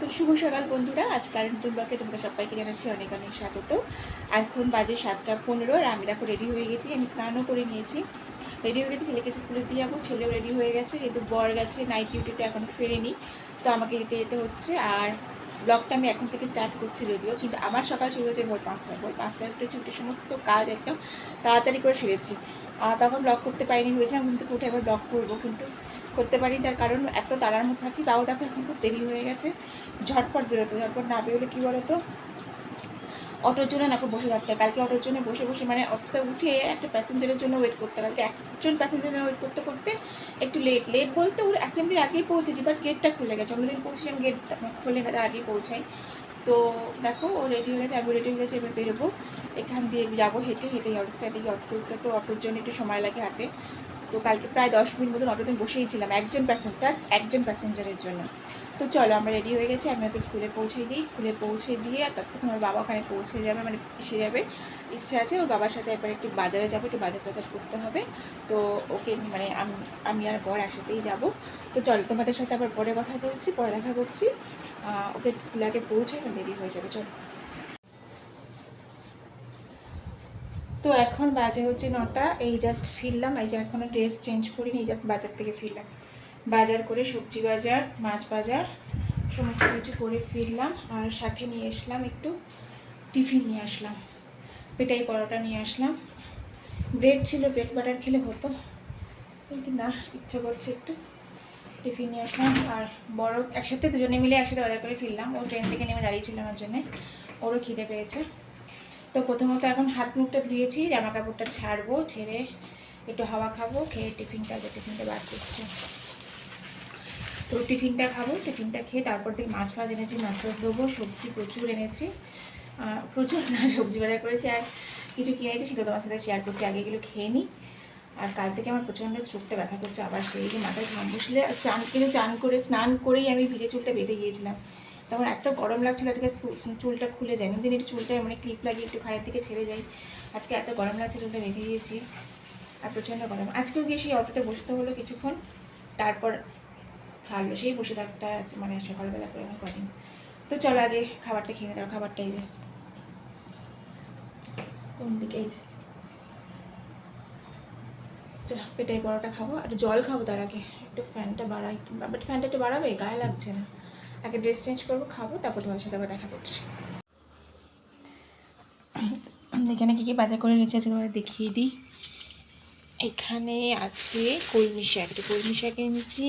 তো শুভ সকাল বন্ধুরা। আজ কারেন্ট দুর্গাকে তোমাদের সবাইকে জানাচ্ছি অনেক অনেক স্বাগত। এখন বাজে সাতটা পনেরো আর আমি দেখো রেডি হয়ে গেছি। আমি স্নানও করে নিয়েছি। রেডি হয়ে গেছি, ছেলেকে স্কুলে দিয়ে যাব। ছেলেও রেডি হয়ে গেছে, কিন্তু বর গেছে নাইট ডিউটিতে এখনও ফেরেনি। তো আমাকে দিতে যেতে হচ্ছে। আর ব্লগটা আমি এখন থেকে স্টার্ট করছি যদিও, কিন্তু আমার সকাল শুরু হয়েছে ভোর পাঁচটা, ভোর পাঁচটায় উঠেছি উঠে সমস্ত কাজ একদম তাড়াতাড়ি করে সেরেছি। তখন ব্লগ করতে পারিনি হয়েছে ঘুম থেকে উঠে একবার ব্লগ করব, কিন্তু করতে পারি তার কারণ এত তাড়ার মধ্যে থাকি, তাও দেখো এখন খুব দেরি হয়ে গেছে। ঝটপট বেরোতো ঝটপট না বেরোলে কী বলতো? অটোর জন্য না বসে থাকতে হয়। কালকে অটোর জন্য বসে বসে মানে অটোতে উঠে একটা প্যাসেঞ্জারের জন্য ওয়েট করতে। কালকে একজন প্যাসেঞ্জারের জন্য ওয়েট করতে করতে একটু লেট লেট বলতে ওর অ্যাসেম্বলি আগেই পৌঁছেছি বাট গেটটা খুলে গেছে অন্যদিন পৌঁছেছিলাম গেট খুলে না আগেই পৌঁছাই তো দেখো, ও রেডি হয়ে গেছে আমি রেডি হয়ে গেছে, এবার বেরোবো এখান দিয়ে যাব হেঁটে হেঁটে অটো স্ট্যান্ডে গিয়ে অটো উঠতে তো অটোর জন্য একটু সময় লাগে হাতে তো কালকে প্রায় দশ মিনিট মতন অটোতে বসেই ছিলাম, একজন প্যাসেঞ্জার জাস্ট একজন প্যাসেঞ্জারের জন্য। তো চলো, আমরা রেডি হয়ে গেছি, আমি ওকে স্কুলে পৌঁছে দিই স্কুলে পৌঁছে দিয়ে আর ততক্ষণ ওর বাবা ওখানে পৌঁছে যাবে মানে এসে যাবে। ইচ্ছা আছে ওর বাবার সাথে একবার একটু বাজারে যাব, একটু বাজার টাজার করতে হবে। তো ওকে মানে আমি আমি আর বর একসাথেই যাব। তো চলো, তোমাদের সাথে আবার পরে কথা বলছি, পরে দেখা করছি। ওকে স্কুলে আগে পৌঁছে দেরি হয়ে যাবে, চলো। তো এখন বাজে হচ্ছে নটা, এই জাস্ট ফিরলাম, এই যে এখনও ড্রেস চেঞ্জ করিনি, এই জাস্ট বাজার থেকে ফিরলাম। বাজার করে সবজি বাজার, মাছ বাজার, সমস্ত কিছু করে ফিরলাম, আর সাথে নিয়ে আসলাম একটু টিফিন নিয়ে আসলাম। পেটাই পরোটা নিয়ে আসলাম। ব্রেড ছিল ব্রেড বাটার খেলে হতো। কিন্তু না, ইচ্ছা করছে একটু টিফিন নিয়ে আসলাম, আর বড় একসাথে দুজনে মিলে একসাথে বাজার করে ফিরলাম। ও ট্রেন থেকে নেমে দাঁড়িয়েছিল আমার জন্যে। ওরও খিদে পেয়েছে। তো প্রথমত এখন হাত মুখটা ধুয়েছি, জামা কাপড়টা ছাড়বো, ছেড়ে একটু হাওয়া খাব, খেয়ে টিফিনটা যে টিফিনটা বার করছে। তো টিফিনটা খাব, টিফিনটা খেয়ে তারপর থেকে মাছ ফাছ এনেছি, মাছ টাছ দেবো সবজি প্রচুর এনেছি। প্রচুর না, সবজি বাজার করেছি আর কিছু কিনেছি সেটা তোমার সাথে শেয়ার করছি, আগে এগুলো খেয়ে নিই। আর কাল থেকে আমার প্রচণ্ড চোখটা ব্যথা করছে, আবার সেই মাথায় ঘাম বসলে চান, কিন্তু চান করে, স্নান করেই আমি ভিজে চুলটা বেঁধে গিয়েছিলাম। তখন এত গরম লাগছিল, আজকে চুলটা খুলে যায়। দিন একটু চুলটা মানে ক্লিপ লাগিয়ে একটু খায়ের থেকে ছেড়ে যাই। আজকে এত গরম লাগছে, চুলটা বেঁধে গিয়েছি আর প্রচণ্ড গরম। আজকেও গিয়ে সেই অটোতে বসতে হলো কিছুক্ষণ। তারপর ছাড়লো। সেই বসে থাকতে মানে সকালবেলা করে আমি কদিন তো চলো আগে খাবারটা খেয়ে দাও, খাবারটা এই যে। কোন দিকে এই যে। পেটাই বড়টা খাব। আর জল খাব তার আগে। একটু ফ্যানটা বাড়াই। বাট ফ্যানটা একটু বাড়াবে, গায়ে লাগছে না। আগে ড্রেস চেঞ্জ করব, খাব, তারপর তোমার সাথে আবার দেখা করছি। এখানে কী কী বাজার করে নিচে আছে তোমাদের দেখিয়ে দিই। এখানে আছে কলমি শাক, একটু কলমি শাক এনেছি,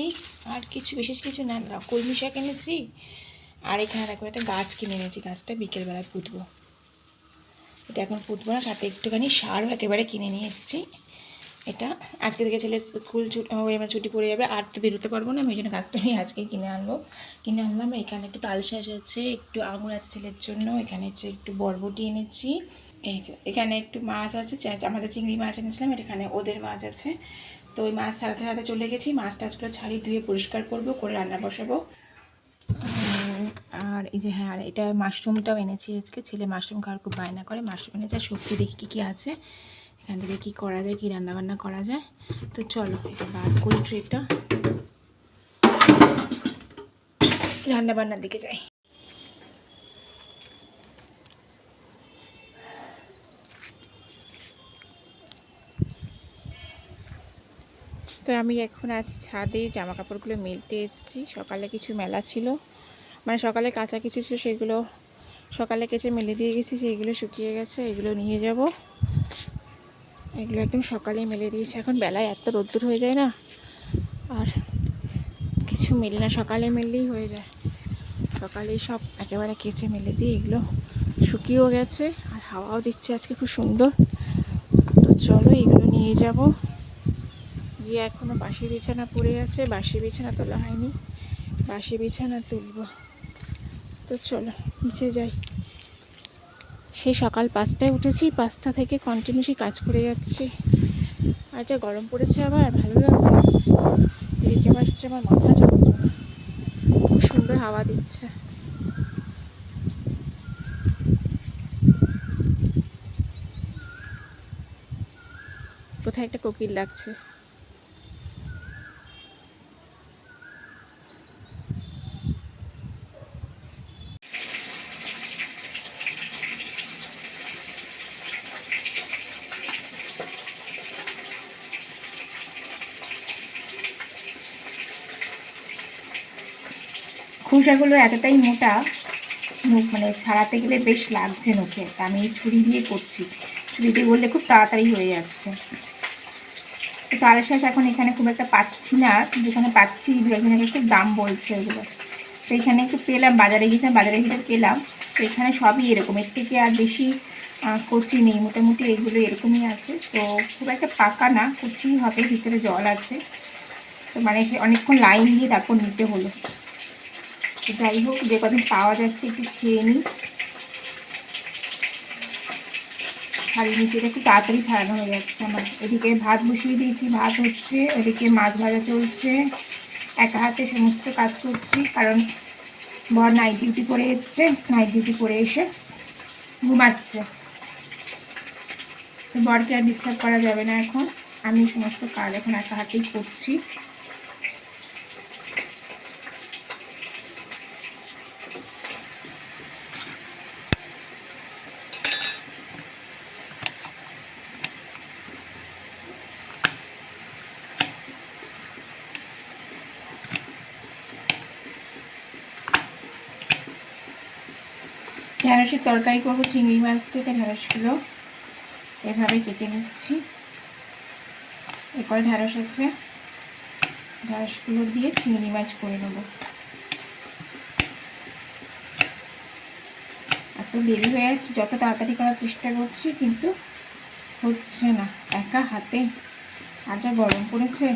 আর কিছু বিশেষ কিছু না না, কলমি শাক এনেছি, আর এখানে দেখো একটা গাছ কিনে এনেছি, গাছটা বিকেলবেলায় পুঁতবো। এটা এখন পুঁতবো না, সাথে একটুখানি সারও একেবারে কিনে নিয়ে এসেছি। এটা। আজকে থেকে ছেলে স্কুল ছুটি এবার ছুটি পড়ে যাবে, আর তো বেরোতে পারব না, আমি ওই জন্য গাছটা আমি আজকেই কিনে আনব। কিনে আনলাম, এখানে একটু তালশাঁস আছে, একটু আঙুর আছে ছেলের জন্য, এখানে হচ্ছে একটু বরবটি এনেছি। এই যে, এখানে একটু মাছ আছে আমাদের চিংড়ি মাছ এনেছিলাম এখানে ওদের মাছ আছে। তো ওই মাছ ছাড়াতে ছাড়াতে চলে গেছি মাছ টাছগুলো ছাড়িয়ে ধুয়ে পরিষ্কার করব, করে রান্না বসাবো। আর এই যে হ্যাঁ আর এটা মাশরুমটাও এনেছি আজকে, ছেলে মাশরুম খাওয়ার খুব বায়না করে, মাশরুম এনেছে আর সবজি দেখি কী কী আছে। এখান থেকে কী করা যায়, কী রান্নাবান্না করা যায়? তো চলো, এটা বার করি ট্রেটা। রান্নাবান্নার দিকে যাই। তো আমি এখন আছি ছাদে জামা কাপড়গুলো মেলতে এসেছি। সকালে কিছু মেলা ছিল। মানে সকালে কাঁচা কিছু ছিল, সেগুলো সকালে কেচে মেলে দিয়ে গেছি সেইগুলো শুকিয়ে গেছে, এগুলো নিয়ে যাব। এগুলো একদম সকালে মেলে দিয়েছে। এখন বেলায় এত রোদ্দুর হয়ে যায় না, আর কিছু মেলে না, সকালে মেললেই হয়ে যায়। সকালেই সব একেবারে কেচে মেলে দিয়ে এগুলো শুকিয়েও গেছে, আর হাওয়াও দিচ্ছে আজকে খুব সুন্দর। তো চলো এগুলো নিয়ে যাব। গিয়ে এখনও বাসি বিছানা পড়ে আছে, বাসি বিছানা তোলা হয়নি, বাসি বিছানা তুলব। তো চলো, নিচে যাই। সেই সকাল পাঁচটায় উঠেছি, পাঁচটা থেকে কন্টিনিউসলি কাজ করে যাচ্ছি। আর যা গরম পড়েছে আবার ভালো লাগছে। আবার আসছে আমার মাথা চলছে খুব সুন্দর হাওয়া দিচ্ছে। কোথায় একটা কোকিল লাগছে খোসাগুলো এতটাই মোটা, মুখ মানে ছাড়াতে গেলে বেশ লাগছে তা আমি ছুরি দিয়ে করছি। ছুরি দিয়ে বললে খুব তাড়াতাড়ি হয়ে যাচ্ছে। তো তালের শাঁস এখন এখানে খুব একটা পাচ্ছি না। যেখানে পাচ্ছি এখানে খুব দাম বলছে ওগুলো তো এখানে একটু পেলাম, বাজারে গিয়েছিলাম, বাজারে গিয়ে পেলাম। তো এখানে সবই এরকম। এর থেকে আর বেশি কচি নেই। মোটামুটি এগুলো এরকমই আছে। তো খুব একটা পাকা না, কচি হবে, ভিতরে জল আছে। তো মানে অনেকক্ষণ লাইন দিয়ে তারপর নিতে হলো। যাই হোক, যে কদিন পাওয়া যাচ্ছে একটু খেয়ে নিই। ছাড়িয়ে নিচ্ছি এটা একটু তাড়াতাড়ি ছাড়ানো হয়ে যাচ্ছে আমার। এদিকে ভাত বসিয়ে দিয়েছি, ভাত হচ্ছে, এদিকে মাছ ভাজা চলছে। একা হাতে সমস্ত কাজ করছি, কারণ বর নাইট ডিউটি করে এসছে নাইট ডিউটি করে এসে ঘুমাচ্ছে। বরকে আর ডিস্টার্ব করা যাবে না এখন। আমি সমস্ত কাজ এখন একা হাতেই করছি। ঢ্যাঁড়সের তরকারি করব, চিংড়ি মাছ থেকে ঢ্যাঁড়সগুলো এভাবে কেটে নিচ্ছি। এরপরে ঢ্যাঁড়স আছে। ঢ্যাঁড়সগুলো দিয়ে চিংড়ি মাছ করে নেব। এত দেরি হয়ে যাচ্ছে, যত তাড়াতাড়ি করার চেষ্টা করছি, কিন্তু হচ্ছে না। একা হাতে আর যা গরম পড়েছে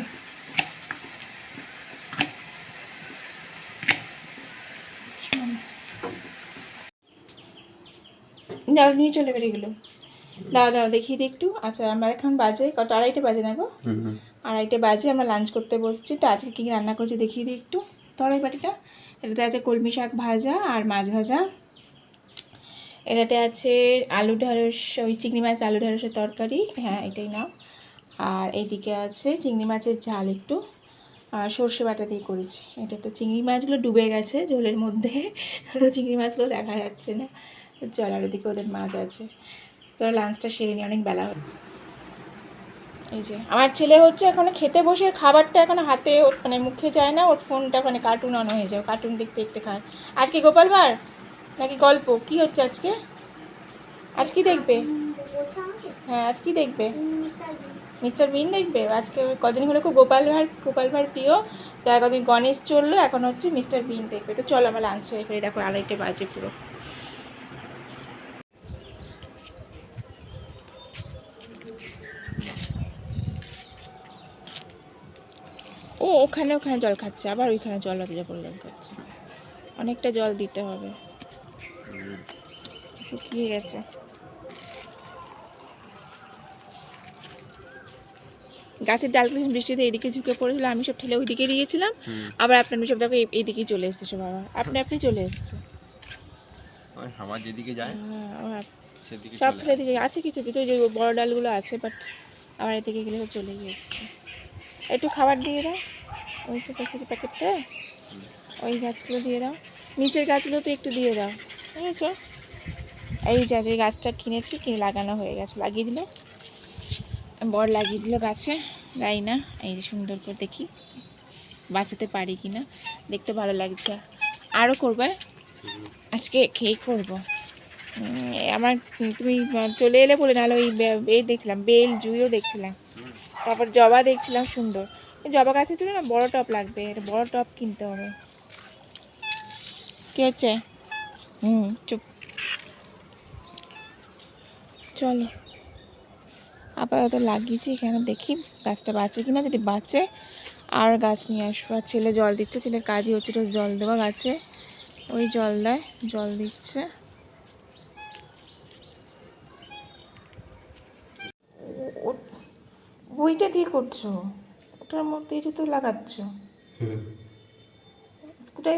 চলো। দাও নিয়ে চলে বেরিয়ে গেলো। দাও দাও দেখিয়ে দিই একটু। আচ্ছা আমার এখন বাজে কটা আড়াইটে বাজে না গো? আড়াইটে বাজে আমরা লাঞ্চ করতে বসছি। তো আজকে কী রান্না করছি দেখিয়ে দিই একটু। তরাই বাটিটা এটাতে আছে কলমি শাক ভাজা আর মাছ ভাজা। এটাতে আছে আলু ঢ্যাঁড়স ওই চিংড়ি মাছ আলু ঢ্যাঁড়সের তরকারি। হ্যাঁ এটাই নাও। আর এইদিকে আছে চিংড়ি মাছের ঝাল একটু। আর সর্ষে বাটা দিয়ে করেছি। এটাতে চিংড়ি মাছগুলো ডুবে গেছে ঝোলের মধ্যে। তো চিংড়ি মাছগুলো দেখা যাচ্ছে না। চল আর ওদিকে ওদের মাছ আছে তোরা লাঞ্চটা সেরে নিয়ে অনেক বেলা এই যে, আমার ছেলে হচ্ছে এখন খেতে বসে, খাবারটা এখন হাতে মানে মুখে যায় না, ওর ফোনটা মানে কার্টুন অন হয়ে যায় কার্টুন দেখতে দেখতে খায়। আজকে গোপাল ভাঁড়? নাকি গল্প? কি হচ্ছে আজকে? আজ কি দেখবে? হ্যাঁ আজ কি দেখবে? মিস্টার বিন দেখবে? আজকে কদিন হলো খুব গোপাল ভাঁড় গোপাল ভাঁড় প্রিয় তো কদিন গণেশ চলল, এখন হচ্ছে মিস্টার বিন দেখবে। তো চলো আমার লাঞ্চ সেরে ফেলে, দেখো আড়াইটে বাজে পুরো। ও ওখানে ওখানে জল খাচ্ছে আবার ওইখানে জল বাতিজা করে জল খাচ্ছে অনেকটা জল দিতে হবে। শুকিয়ে গেছে। গাছের ডালগুলো বৃষ্টিতে এইদিকে ঝুঁকে পড়েছিল আমি সব ঠেলে ওইদিকে দিয়েছিলাম। আবার আপনার সব দেখো এই- এইদিকেই চলে এসছে সব আবার। আপনি আপনি চলে এসছে ওই যেদিকে যায় হ্যাঁ, সব ফেলে দিকে আছে কিছু কিছু ওই যে বড় ডালগুলো আছে বাট আবার এদিকে গেলে সব চলে গিয়ে এসছে। একটু খাবার দিয়ে দাও। ওই তো দেখেছি প্যাকেটটা। ওই গাছগুলো দিয়ে দাও। নিচের গাছগুলো তো একটু দিয়ে দাও। বুঝেছ? এই যে গাছটা কিনেছি, কিনে লাগানো হয়ে গেছে। লাগিয়ে দিল? বর লাগিয়ে দিল গাছে। যাই না, এই যে সুন্দর করে দেখি। বাঁচাতে পারি কি না? দেখতে ভালো লাগছে। আরও করবে? আজকে খেয়ে করব? আমার, তুমি চলে এলে বলে, নাহলে ওই এই দেখছিলাম, বেল জুইও দেখছিলাম। তারপর জবা দেখছিলাম সুন্দর। জবা গাছে ছিল না বড় টপ লাগবে, এটা বড় টপ কিনতে হবে। কি হচ্ছে? হুম, চুপ। চলো। আপাতত লাগিয়েছি, এখানে দেখি গাছটা বাঁচে কিনা। যদি বাঁচে, আর গাছ নিয়ে আসব। ছেলে জল দিচ্ছে, ছেলের কাজই হচ্ছে জল দেওয়া গাছে। ওই জল দেয়, জল দিচ্ছে। বইটা দিয়ে করছ? ওটার মধ্যে জুতো লাগাচ্ছ। ওটা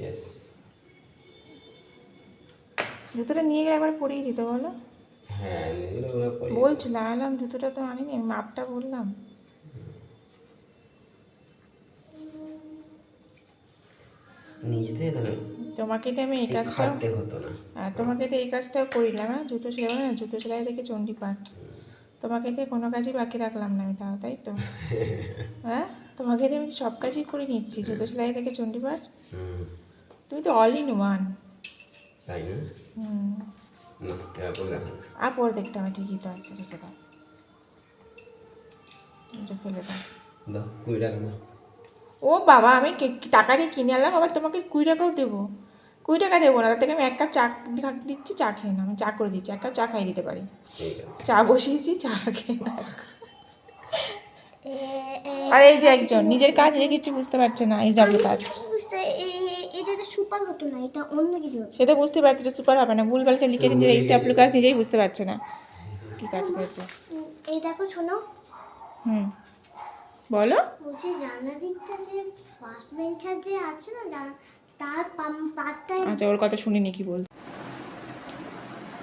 ইয়েস জুতোটা নিয়ে গেলে একবার পরিয়ে দিতে বলো। হ্যাঁ বলছো লাগালাম জুতোটা তো আনিনি মাপটা বললাম। তোমাকে দিয়ে আমি এই কাজটা হ্যাঁ তোমাকে দিয়ে এই কাজটাও করিলাম হ্যাঁ জুতো সেলাই না জুতো সেলাই থেকে চণ্ডী পাঠ তোমাকে দিয়ে কোনো কাজই বাকি রাখলাম না আমি তাও তাই তো? হ্যাঁ? তোমাকে দিয়ে আমি সব কাজই করে নিচ্ছি জুতো সেলাই থেকে চণ্ডীপাঠ তুমি তো অল ইন ওয়ান তাই আর পরে দেখতে হবে ঠিকই তো আছে রেখে দাও। ফেলে দাও। ও বাবা আমি টাকা দিয়ে কিনে আনলাম আবার তোমাকে কুড়ি টাকাও দেবো। কুড়ি টাকা দেবো না তার থেকে আমি এক কাপ চা দিচ্ছি চা খেয়ে না আমি চা করে দিচ্ছি এক কাপ চা খাইয়ে দিতে পারি। চা বসিয়েছি চা খেয়ে না আর এই যে একজন নিজের কাজ নিজে কিছু বুঝতে পারছে না এইচ ডাব্লিউ কাজ। সুপার হতো না এটা অন্য কিছু হতো। সে তো বুঝতে পারছে সুপার হবে না ভুলভাল সব লিখে দিন এইচ ডাব্লিউ কাজ নিজেই বুঝতে পারছে না কি কাজ করছে। এই দেখো শোনো। হুম বলো। বলছি জানলা দিকটা যে ফার্স্ট বেঞ্চার যে আছে না জানা- তার পাম- আচ্ছা ওর কথা শুনিনি কি বল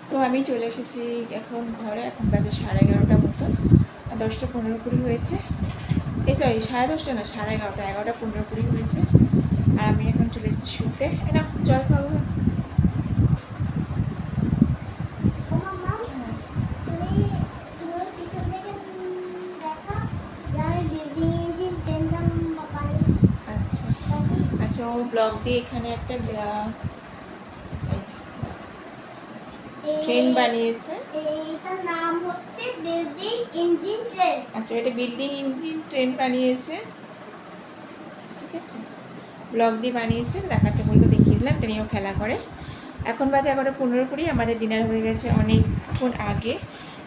তো আমি চলে এসেছি এখন ঘরে এখন বাজে সাড়ে এগারোটা মতো। আর দশটা পনেরো কুড়ি হয়েছে। এই সরি সাড়ে দশটা না সাড়ে এগারোটা এগারোটা পনেরো কুড়ি হয়েছে। আর আমি এখন চলে এসেছি শুতে। এটা জল খাব ও মামা তুমি তুমি ওই পিছন থেকে উম, দেখা যার বিল্ডিং এর যে ট্রেনটা বানিয়েছে আচ্ছা আচ্ছা ও ব্লগ দিয়ে এখানে একটা ট্রেন বানিয়েছে। এইটার নাম হচ্ছে বিল্ডিং ইঞ্জিন ট্রেন আচ্ছা এটা বিল্ডিং ইঞ্জিন ট্রেন বানিয়েছে। ঠিক আছে? ব্লক দিয়ে বানিয়েছে দেখাতে বলব দেখিয়ে দিলাম এটা নিয়েও খেলা করে। এখন বাজে এগারোটা পনেরো কুড়ি আমাদের ডিনার হয়ে গেছে অনেকক্ষণ আগে।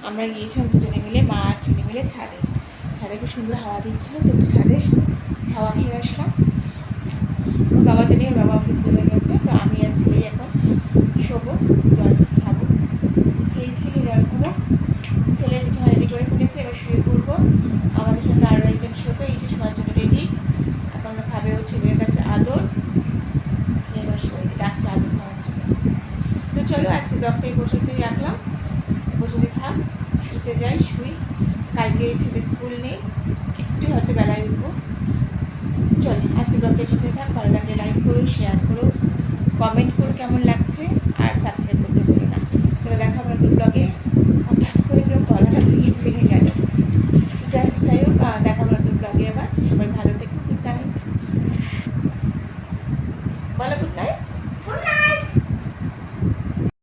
আমরা গিয়েছিলাম দুজনে মিলে মা আর ছেলে মিলে ছাদে। ছাদে খুব সুন্দর হাওয়া দিচ্ছিল তো ছাদে হাওয়া খেয়ে আসলাম। বাবাকে নিয়ে বাবা অফিস চলে গেছে। তো আমি আর ছেলে এখন শোবো জল খাব খেয়েছি জল খাব ছেলে বিছানা রেডি করে ফেলেছে এবার শুয়ে পড়ব আমাদের সাথে আরও একজন শোবে এই যে শোয়ার জন্য রেডি এখন খাবে ও ছেলের কাছে আদর এবার শুয়ে ডাকছে আদর খাওয়ার জন্য তো চলো আজকে ব্লগটা এই পর্যন্তই রাখলাম এ পর্যন্ত থাক শুতে যাই শুই কালকে ছেলে স্কুল নেই একটু হয়তো বেলায় উঠবো চলো আজকে ব্লগটা এই পর্যন্তই থাক ভালো লাগলে লাইক করো শেয়ার করো। কমেন্ট করো কেমন লাগছে আর সাবস্ক্রাইব